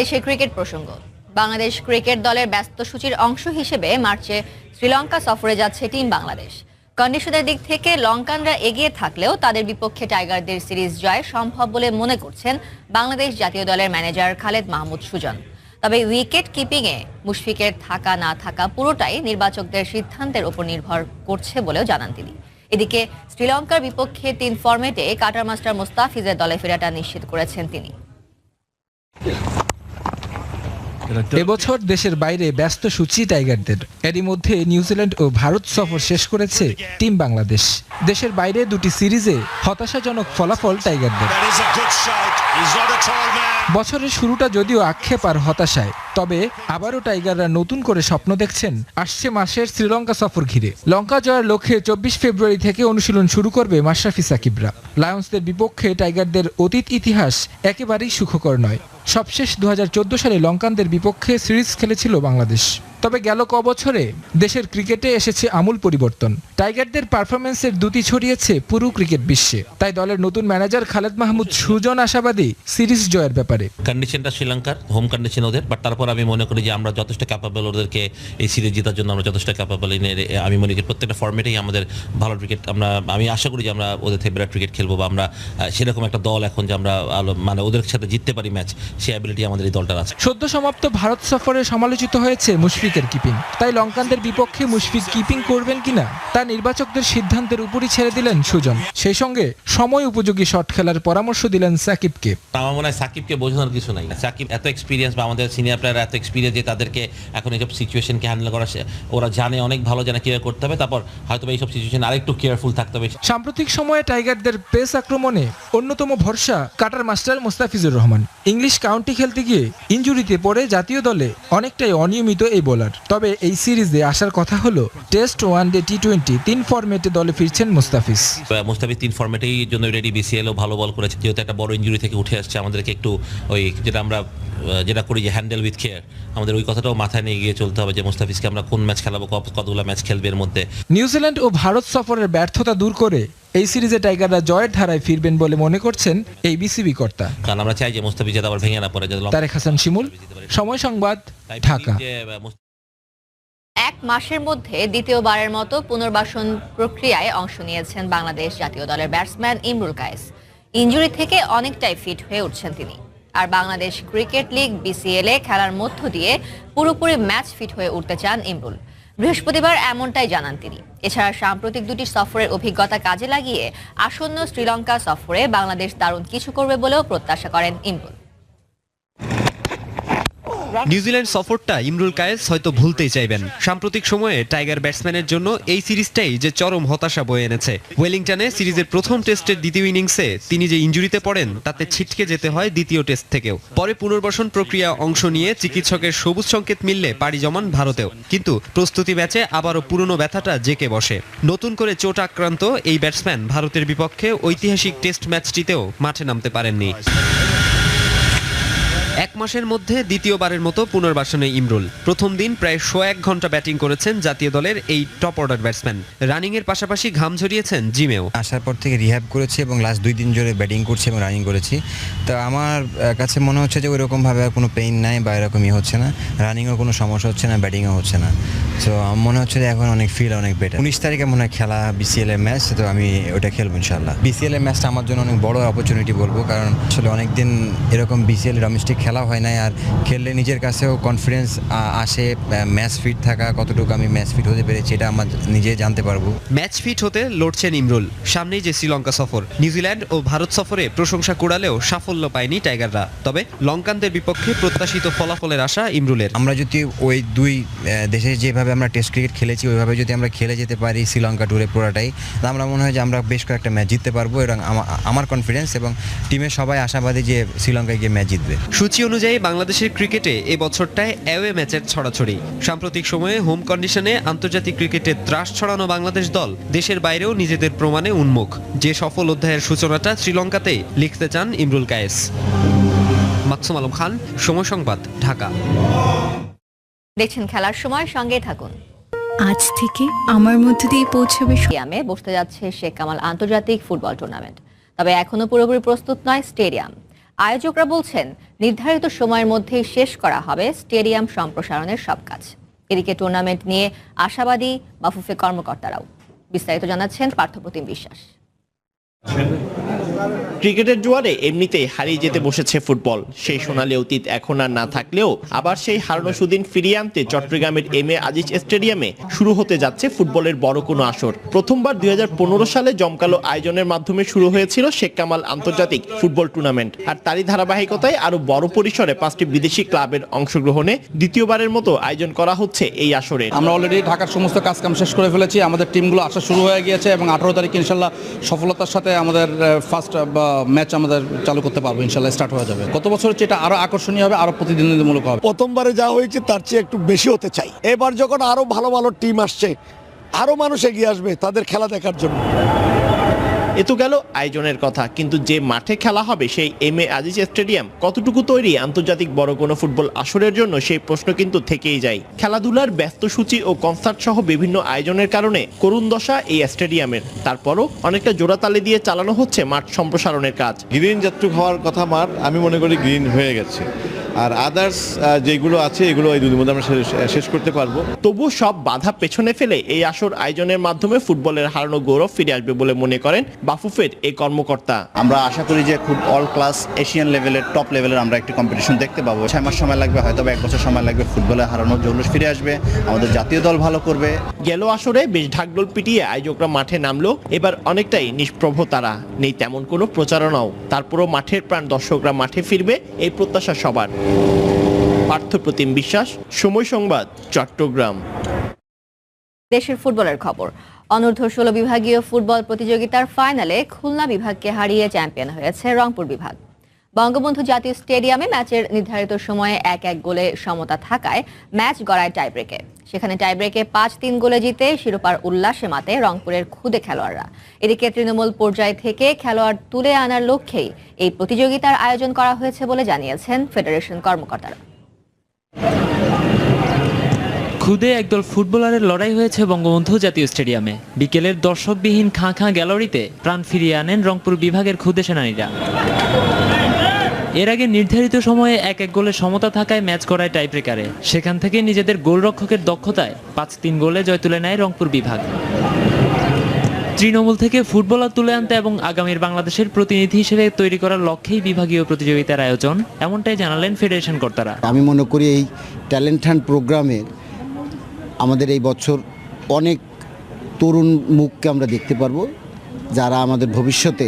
দেশের ক্রিকেট প্রসঙ্গ। বাংলাদেশ ক্রিকেট দলের ব্যস্ত সূচির অংশ হিসেবে মার্চে শ্রীলঙ্কা সফরে যাচ্ছে টিম বাংলাদেশ। কন্ডিশনের দিক থেকে লঙ্কানরা এগিয়ে থাকলেও তাদের বিপক্ষে টাইগারদের সিরিজ জয় সম্ভব বলে মনে করছেন বাংলাদেশ জাতীয় দলের ম্যানেজার খালেদ মাহমুদ সুজন। তবে উইকেট কিপিংয়ে মুশফিকের থাকা না থাকা পুরোটাই নির্বাচকদের সিদ্ধান্তের উপর নির্ভর করছে বলেও জানান তিনি। এদিকে শ্রীলঙ্কার বিপক্ষে তিন ফরম্যাটে কাটার মাস্টার মোস্তাফিজের দলে ফেরাটা নিশ্চিত করেছেন তিনি। এবছর দেশের বাইরে ব্যস্ত সূচি টাইগারদের। এরই মধ্যে নিউজিল্যান্ড ও ভারত সফর শেষ করেছে টিম বাংলাদেশ। দেশের বাইরে দুটি সিরিজে হতাশাজনক ফলাফল টাইগারদের. বছরের শুরুটা যদিও আক্ষেপ আর হতাশায় তবে আবারও টাইগাররা নতুন করে স্বপ্ন দেখছেন আসছে মাসের শ্রীলঙ্কা সফর ঘিরে। লঙ্কা জয়ের লক্ষ্যে চব্বিশ ফেব্রুয়ারি থেকে অনুশীলন শুরু করবে মাশরাফি সাকিবরা। লায়ন্সদের বিপক্ষে টাইগারদের অতীত ইতিহাস একেবারেই সুখকর নয়। সবশেষ দু হাজার চোদ্দ সালে লঙ্কানদের বিপক্ষে সিরিজ খেলেছিল বাংলাদেশ। তবে গেল ক বছরে দেশের ক্রিকেটে এসেছে আমূল পরিবর্তন। টাইগারদের পারফরমেন্সের দুটি ছড়িয়েছে পুরো ক্রিকেট বিশ্বে। তাই দলের নতুন ম্যানেজার খালেদ মাহমুদ সুজন আশাবাদী সিরিজ জয়ের ব্যাপারে। কন্ডিশনটা শ্রীলঙ্কার হোম কন্ডিশন ওদের। বাট তারপর আমি মনে করি যে আমরা যথেষ্ট ক্যাপাবল ওদেরকে এই সিরিজ জেতার জন্য আমরা যথেষ্ট ক্যাপাবল আমি মনে করি প্রত্যেকটা ফর্মেটেই আমাদের ভালো ক্রিকেট আমরা আমি আশা করি যে আমরা ওদের থেকে বিরাট ক্রিকেট খেলব বা আমরা সেরকম একটা দল এখন যে আমরা মানে ওদের সাথে জিততে পারি ম্যাচ সেই অ্যাবিলিটি আমাদের এই দলটার আছে। সদ্য সমাপ্ত ভারত সফরে সমালোচিত হয়েছে মুশফিকের কিপিং তাই লঙ্কানদের বিপক্ষে মুশফিক কিপিং করবেন কিনা তা নির্বাচকদের সিদ্ধান্তের উপরই ছেড়ে দিলেন সুজন। সেই সঙ্গে সময় উপযোগী শট খেলার পরামর্শ দিলেন সাকিবকে। আমার মনে হয় সাকিবকে বোঝানোর কিছু নাই। সাকিব এত এক্সপিরিয়েন্স বা আমাদের সিনিয়র প্লেয়ার এত এক্সপিরিয়েন্স যে তাদেরকে এখন এইসব সিচুয়েশনকে হ্যান্ডেল করা ওরা জানে অনেক ভালো জানে কীভাবে করতে হবে। তারপর হয়তো এইসব সিচুয়েশন আরেকটু কেয়ারফুল থাকতে হবে। সাম্প্রতিক সময়ে টাইগারদের পেস আক্রমণে অন্যতম ভরসা cutter master Mustafizur Rahman. English county খেলতে গিয়ে ইঞ্জুরিতে পড়ে জাতীয় দলে অনেকটাই অনিয়মিত এই বোলার তবে এই সিরিজে আসার কথা হলো test one day T twenty তিন ফরম্যাটে দলে ফিরছেন মোস্তাফিজ। মুস্তাফিজ তিন ফর্মেটেই জন্য রেডি বিসিএলও ভালো বল করেছে। যেহেতু একটা বড় ইঞ্জুরি থেকে উঠে আসছে আমাদেরকে একটু ওই যেটা আমরা যেটা করি যে হ্যান্ডেল উইথ কেয়ার আমাদের ওই কথাটাও মাথায় নিয়ে গিয়ে চলতে হবে যে মুস্তাফিজকে আমরা কোন ম্যাচ খেলাবো কত- কতগুলো ম্যাচ খেলবে এর মধ্যে। নিউজিল্যান্ড ও ভারত সফরের ব্যর্থতা দূর করে এই সিরিজে টাইগাররা জয়ের ধারায় ফিরবেন বলে মনে করছেন এই বিসিবি কর্তা। কারণ আমরা চাই যে মুস্তাফিজ যাতে আবার ভেঙে না পড়ে তারেক হাসান শিমুল সময় সংবাদ ঢাকা। এক মাসের মধ্যে দ্বিতীয়বারের মতো পুনর্বাসন প্রক্রিয়ায় অংশ নিয়েছেন বাংলাদেশ জাতীয় দলের ব্যাটসম্যান ইমরুল কায়েস। ইঞ্জুরি থেকে অনেকটাই ফিট হয়ে উঠছেন তিনি। আর বাংলাদেশ ক্রিকেট লিগ, বিসিএল এ খেলার মধ্য দিয়ে পুরোপুরি ম্যাচ ফিট হয়ে উঠতে চান ইমরুল। বৃহস্পতিবার এমনটাই জানান তিনি। এছাড়া সাম্প্রতিক দুটি সফরের অভিজ্ঞতা কাজে লাগিয়ে আসন্ন শ্রীলঙ্কা সফরে বাংলাদেশ দারুণ কিছু করবে বলেও প্রত্যাশা করেন ইমরুল। নিউজিল্যান্ড সফরটা ইমরুল কায়েস হয়তো ভুলতেই চাইবেন। সাম্প্রতিক সময়ে টাইগার ব্যাটসম্যানের জন্য এই সিরিজটাই যে চরম হতাশা বয়ে এনেছে। ওয়েলিংটনে সিরিজের প্রথম টেস্টের দ্বিতীয় ইনিংসে তিনি যে ইঞ্জুরিতে পড়েন, তাতে ছিটকে যেতে হয় দ্বিতীয় টেস্ট থেকেও। পরে পুনর্বাসন প্রক্রিয়া অংশ নিয়ে চিকিৎসকের সবুজ সংকেত মিললে পাড়ি জমান ভারতেও। কিন্তু প্রস্তুতি ম্যাচে আবারও পুরনো ব্যথাটা জেকে বসে। নতুন করে চোট আক্রান্ত এই ব্যাটসম্যান ভারতের বিপক্ষে ঐতিহাসিক টেস্ট ম্যাচটিতেও মাঠে নামতে পারেননি। এক মাসের মধ্যে দ্বিতীয়বারের মতো পুনর্বাসনে ইমরুল। প্রথম দিন প্রায় শো এক ঘণ্টা ব্যাটিং করেছেন জাতীয় দলের এই টপ অর্ডার ব্যাটসম্যান। রানিং এর পাশাপাশি ঘাম ঝরিয়েছেন জিমেও। আসার পর থেকে রিহ্যাব করেছি এবং লাস্ট দুই দিন জোরে ব্যাটিং করছি এবং রানিং করেছি। তো আমার কাছে মনে হচ্ছে যে ওইরকমভাবে আর কোনো পেইন নাই বা এরকমই হচ্ছে না। রানিংয়েও কোনো সমস্যা হচ্ছে না ব্যাটিংও হচ্ছে না। তো আমার মনে হচ্ছে এখন অনেক ফিল অনেক বেটার উনিশ তারিখে মনে হয় খেলা বিসিএল এর ম্যাচ তো আমি ওটা খেলব ইনশাল্লাহ বিসিএল এর ম্যাচটা আমার জন্য অনেক বড় অপরচুনিটি বলব কারণ আসলে অনেকদিন এরকম বিসিএল ডোমেস্টিক খেলা হয় নাই আর খেললে নিজের কাছেও কনফিডেন্স আসে ম্যাচ ফিট থাকা কতটুকু আমি ম্যাচ ফিট হতে পেরেছি এটা আমার নিজে জানতে পারব। ম্যাচ ফিট হতে লড়ছেন ইমরুল সামনেই যে শ্রীলঙ্কা সফর। নিউজিল্যান্ড ও ভারত সফরে প্রশংসা কুড়ালেও সাফল্য পায়নি টাইগাররা তবে লঙ্কানদের বিপক্ষে প্রত্যাশিত ফলাফলের আশা ইমরুলের। আমরা যদি ওই দুই দেশে যেভাবে আমরা টেস্ট ক্রিকেট খেলেছি, ওইভাবে যদি আমরা খেলে যেতে পারি শ্রীলঙ্কা ট্যুরে পুরোটাই আমরা মনে হয় যে আমরা বেশ কয়েকটা ম্যাচ জিততে পারব এবং আমা- আমার কনফিডেন্স এবং টিমের সবাই আশাবাদী যে শ্রীলঙ্কায় গিয়ে ম্যাচ জিতবে। সূচি অনুযায়ী বাংলাদেশের ক্রিকেটে এ বছরটায় অ্যাওয়ে ম্যাচের ছড়াছড়ি। সাম্প্রতিক সময়ে হোম কন্ডিশনে আন্তর্জাতিক ক্রিকেটে ত্রাস ছড়ানো বাংলাদেশ দল দেশের বাইরেও নিজেদের প্রমাণে উন্মুখ। যে সফল অধ্যায়ের সূচনাটা শ্রীলঙ্কাতে লিখতে চান ইমরুল কায়েস। মাকসুম আলম খান, সময় সংবাদ, ঢাকা। দেখছেন খেলার সময় সঙ্গেই থাকুন। আজ থেকে আমার মধ্য দিয়ে পৌঁছবে স্টেডিয়ামে বসতে যাচ্ছে শেখ কামাল আন্তর্জাতিক ফুটবল টুর্নামেন্ট। তবে এখনও পুরোপুরি প্রস্তুত নয় স্টেডিয়াম। আয়োজকরা বলছেন নির্ধারিত সময়ের মধ্যেই শেষ করা হবে স্টেডিয়াম সম্প্রসারণের সব কাজ। এদিকে টুর্নামেন্ট নিয়ে আশাবাদী বাফুফে কর্মকর্তারাও। বিস্তারিত জানাচ্ছেন পার্থপ্রতিম বিশ্বাস। ক্রিকেটের জোয়ারে এমনিতেই হারিয়ে যেতে বসেছে ফুটবল। সেই সোনালী অতীত এখন আর না থাকলেও আবার সেই হারানো সুদিন ফিরিয়ে আনতে চট্টগ্রামের এম এ আজিজ স্টেডিয়ামে শুরু হতে যাচ্ছে ফুটবলের বড় কোনো আসর। প্রথমবার দুই সালে জমকালো আয়োজনের মাধ্যমে শুরু হয়েছিল শেখ কামাল আন্তর্জাতিক ফুটবল টুর্নামেন্ট। আর তারই ধারাবাহিকতায় আরও বড় পরিসরে পাঁচটি বিদেশি ক্লাবের অংশগ্রহণে দ্বিতীয়বারের মতো আয়োজন করা হচ্ছে এই আসরে। আমরা অলরেডি ঢাকার সমস্ত কাজকাম শেষ করে ফেলেছি। আমাদের টিমগুলো আসা শুরু হয়ে গিয়েছে এবং আঠারো তারিখ ইনশাল্লাহ সফলতার সাথে আমাদের ফার্স্ট ম্যাচ আমাদের চালু করতে পারব, ইনশাল্লাহ স্টার্ট হয়ে যাবে। গত বছর হচ্ছে এটা আরও আকর্ষণীয় হবে, আরও প্রতিদ্বন্দ্বিতামূলক হবে। প্রথমবারে যা হয়েছে তার চেয়ে একটু বেশি হতে চাই। এবার যখন আরও ভালো ভালো টিম আসছে, আরও মানুষ এগিয়ে আসবে তাদের খেলা দেখার জন্য। এ তো গেল আয়োজনের কথা। কিন্তু যে মাঠে খেলা হবে সেই এম এ আজিজ স্টেডিয়াম কতটুকু তৈরি আন্তর্জাতিক বড় কোনো ফুটবল আসরের জন্য সেই প্রশ্ন কিন্তু থেকেই যায়। খেলাধুলার ব্যস্ত সূচি ও কনসার্ট সহ বিভিন্ন আয়োজনের কারণে করুণ দশা এই স্টেডিয়ামের। তারপরও অনেকটা জোড়াতালি দিয়ে চালানো হচ্ছে মাঠ সম্প্রসারণের কাজ। গ্রিন যাত্রুক হওয়ার কথা মাঠ আমি মনে করি গ্রিন হয়ে গেছে। আর আদার্স যেগুলো আছে এগুলো এই দুদিনের মধ্যে আমরা শেষ- করতে পারব। তবু সব বাধা পেছনে ফেলে এই আসর আয়োজনের মাধ্যমে ফুটবলের হারানো গৌরব ফিরে আসবে বলে মনে করেন বাফুফের এই কর্মকর্তা। আমরা আশা করি যে খুব অল ক্লাস এশিয়ান লেভেলের টপ লেভেলের আমরা একটি কম্পিটিশন দেখতে পাবো। ছয় মাস সময় লাগবে হয়তো এক বছর সময় লাগবে ফুটবলে হারানোর জন্য ফিরে আসবে। আমাদের জাতীয় দল ভালো করবে। গেল আসরে বেশ ঢাকডোল পিটিয়ে আয়োজকরা মাঠে নামলো। এবার অনেকটাই নিষ্প্রভ তারা। নেই তেমন কোনো প্রচারণাও। তারপরও মাঠের প্রাণ দর্শকরা মাঠে ফিরবে এই প্রত্যাশা সবার। পার্থপ্রতিম বিশ্বাস, সময় সংবাদ, চট্টগ্রাম। দেশের ফুটবলের খবর। অনূর্ধ্ব ষোলো বিভাগীয় ফুটবল প্রতিযোগিতার ফাইনালে খুলনা বিভাগকে হারিয়ে চ্যাম্পিয়ন হয়েছে রংপুর বিভাগ। বঙ্গবন্ধু জাতীয় স্টেডিয়ামে ম্যাচের নির্ধারিত সময়ে এক এক গোলে সমতা থাকায় ম্যাচ গড়ায় টাইব্রেকে। সেখানে টাইব্রেকে পাঁচ তিন গোলে জিতে শিরোপার উল্লাসে মাতে রংপুরের খুদে খেলোয়াড়রা। এদিকে তৃণমূল পর্যায় থেকে খেলোয়াড় তুলে আনার লক্ষ্যেই এই প্রতিযোগিতার আয়োজন করা হয়েছে বলে জানিয়েছেন ফেডারেশন কর্মকর্তারা। খুদে একদল ফুটবলারের লড়াই হয়েছে বঙ্গবন্ধু জাতীয় স্টেডিয়ামে। বিকেলের দর্শকবিহীন খাঁ খাঁ গ্যালারিতে প্রাণ ফিরিয়ে আনেন রংপুর বিভাগের খুদে সেনানীরা। এর আগে নির্ধারিত সময়ে এক এক গোলে সমতা থাকায় ম্যাচ করায় টাইব্রেকারে। সেখান থেকে নিজেদের গোলরক্ষকের দক্ষতায় পাঁচ তিন গোলে জয় তুলে নেয় রংপুর বিভাগ। তৃণমূল থেকে ফুটবলার তুলে আনতে এবং আগামীর বাংলাদেশের প্রতিনিধি হিসেবে তৈরি করার লক্ষ্যেই বিভাগীয় প্রতিযোগিতার আয়োজন, এমনটাই জানালেন ফেডারেশন কর্তারা। আমি মনে করি এই ট্যালেন্ট হান্ট প্রোগ্রামে আমাদের এই বছর অনেক তরুণ মুখকে আমরা দেখতে পারব, যারা আমাদের ভবিষ্যতে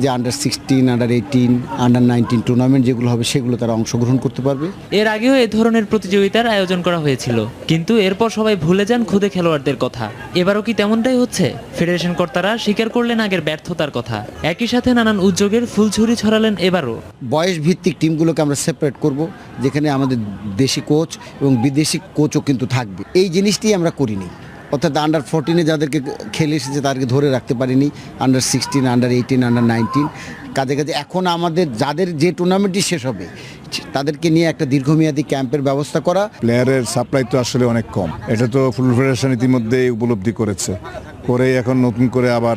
যে under sixteen under eighteen under nineteen tournament যেগুলো হবে সেগুলো তারা অংশগ্রহণ করতে পারবে। এর আগেও এ ধরনের প্রতিযোগিতার আয়োজন করা হয়েছিল কিন্তু এরপর সবাই ভুলে যান খুদে খেলোয়াড়দের কথা। এবারও কি তেমনটাই হচ্ছে? ফেডারেশন কর্তারা স্বীকার করলেন আগের ব্যর্থতার কথা। একই সাথে নানান উদ্যোগের ফুলঝুরি ছড়ালেন এবারও। বয়স ভিত্তিক টিমগুলোকে আমরা সেপারেট করব যেখানে আমাদের দেশি কোচ এবং বিদেশি কোচও কিন্তু থাকবে। এই জিনিসটি আমরা করিনি। অর্থাৎ আন্ডার ফোরটিনে যাদেরকে খেলে এসেছে তাদেরকে ধরে রাখতে পারিনি under sixteen under eighteen under nineteen কাজে কাজে এখন আমাদের যাদের যে টুর্নামেন্টটি শেষ হবে, তাদেরকে নিয়ে একটা দীর্ঘমেয়াদী ক্যাম্পের ব্যবস্থা করা। প্লেয়ারের সাপ্লাই তো আসলে অনেক কম। এটা তো ফুটবল ফেডারেশন ইতিমধ্যে উপলব্ধি করেছে। করে এখন নতুন করে আবার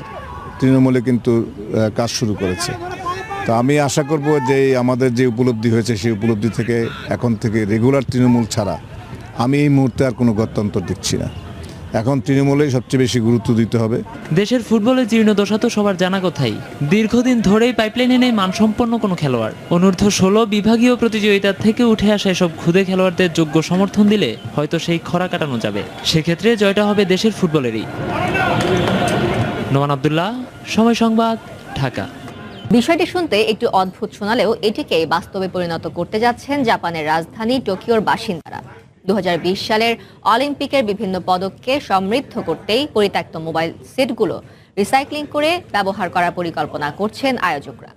তৃণমূলে কিন্তু কাজ শুরু করেছে। তো আমি আশা করব যে আমাদের যে উপলব্ধি হয়েছে, সেই উপলব্ধি থেকে এখন থেকে রেগুলার তৃণমূল ছাড়া আমি এই মুহূর্তে আর কোনো গত্যন্তর দেখছি না। এখন তৃণমূলেই সবচেয়ে বেশি গুরুত্ব দিতে হবে। দেশের ফুটবলের জীর্ণদশা তো সবার জানা কথাই। দীর্ঘদিন ধরেই পাইপলাইনে নেই মানসম্পন্ন কোনো খেলোয়াড়। অনূর্ধ্ব ষোলো বিভাগীয় প্রতিযোগিতার থেকে উঠে আসা এসব খুদে খেলোয়াড়দের যোগ্য সমর্থন দিলে হয়তো সেই খরা কাটানো যাবে। সেক্ষেত্রে জয়টা হবে দেশের ফুটবলেরই। নোমান আবদুল্লাহ সময় সংবাদ ঢাকা। বিষয়টি শুনতে একটু অদ্ভুত শোনালেও এটিকে বাস্তবে পরিণত করতে যাচ্ছেন জাপানের রাজধানী টোকিওর বাসিন্দারা। দু হাজার বিশ সালের অলিম্পিকের বিভিন্ন পদককে সমৃদ্ধ করতেই পরিত্যক্ত মোবাইল সেটগুলো রিসাইক্লিং করে ব্যবহার করার পরিকল্পনা করছেন আয়োজকরা।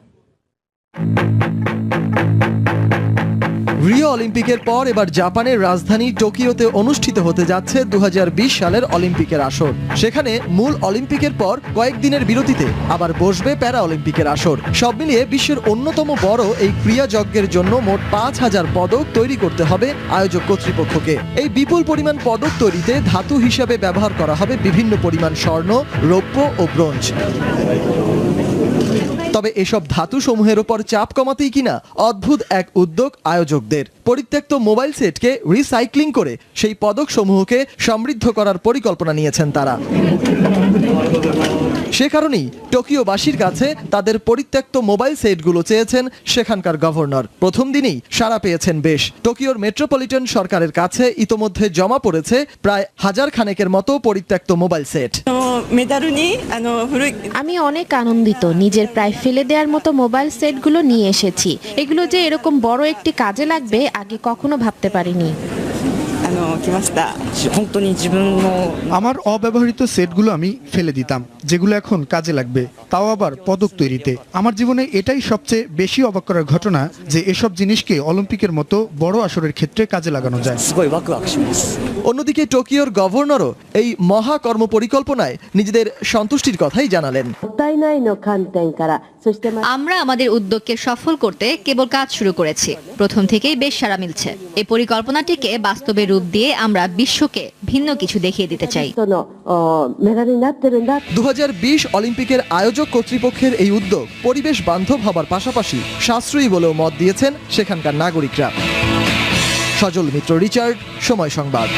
রিও অলিম্পিকের পর এবার জাপানের রাজধানী টোকিওতে অনুষ্ঠিত হতে যাচ্ছে দু হাজার বিশ সালের অলিম্পিকের আসর। সেখানে মূল অলিম্পিকের পর কয়েকদিনের বিরতিতে আবার বসবে প্যারা অলিম্পিকের আসর। সব মিলিয়ে বিশ্বের অন্যতম বড় এই ক্রিয়া ক্রিয়াযজ্ঞের জন্য মোট পাঁচ হাজার পদক তৈরি করতে হবে আয়োজক কর্তৃপক্ষকে। এই বিপুল পরিমাণ পদক তৈরিতে ধাতু হিসাবে ব্যবহার করা হবে বিভিন্ন পরিমাণ স্বর্ণ, রৌপ্য ও ব্রোঞ্জ। তবে এসব ধাতু সমূহের উপর চাপ কমাতেই কিনা অদ্ভুত এক উদ্যোগ আয়োজকদের। পরিত্যক্ত মোবাইল সেটকে রিসাইক্লিং করে সেই পদক সমূহকে সমৃদ্ধ করার পরিকল্পনা নিয়েছেন তারা। সে কারণেই টোকিওবাসীর কাছে তাদের পরিত্যক্ত মোবাইল সেটগুলো চেয়েছেন সেখানকার গভর্নর। প্রথম দিনেই সাড়া পেয়েছেন বেশ। টোকিওর মেট্রোপলিটন সরকারের কাছে ইতোমধ্যে জমা পড়েছে প্রায় হাজার খানেকের মতো পরিত্যক্ত মোবাইল সেট। আমি অনেক আনন্দিত নিজের প্রায় ফেলে দেওয়ার মতো মোবাইল সেটগুলো নিয়ে এসেছি। এগুলো যে এরকম বড় একটি কাজে লাগবে আগে কখনো ভাবতে পারিনি। আমার অব্যবহৃত সেটগুলো আমি ফেলে দিতাম যেগুলো এখন কাজে লাগবে তাও আবার পদক তৈরিতে। আমার জীবনে এটাই সবচেয়ে বেশি অবাক করার ঘটনা যে এসব জিনিসকে অলিম্পিকের মতো বড় আসরের ক্ষেত্রে কাজে লাগানো যায়। অন্যদিকে টোকিওর গভর্নরও এই মহা কর্ম পরিকল্পনায় নিজেদের সন্তুষ্টির কথাই জানালেন। আমরা আমাদের উদ্যোগকে সফল করতে কেবল কাজ শুরু করেছি। প্রথম থেকেই বেশ সারা মিলছে। এই পরিকল্পনাটিকে বাস্তবে রূপ দিয়ে আমরা বিশ্বকে ভিন্ন কিছু দেখিয়ে দিতে চাই। দু হাজার বিশ অলিম্পিকের আয়োজক কর্তৃপক্ষের এই উদ্যোগ পরিবেশ বান্ধব হবার পাশাপাশি সাশ্রয়ী বলেও মত দিয়েছেন সেখানকার নাগরিকরা। সজল মিত্র রিচার্ড সময় সংবাদ।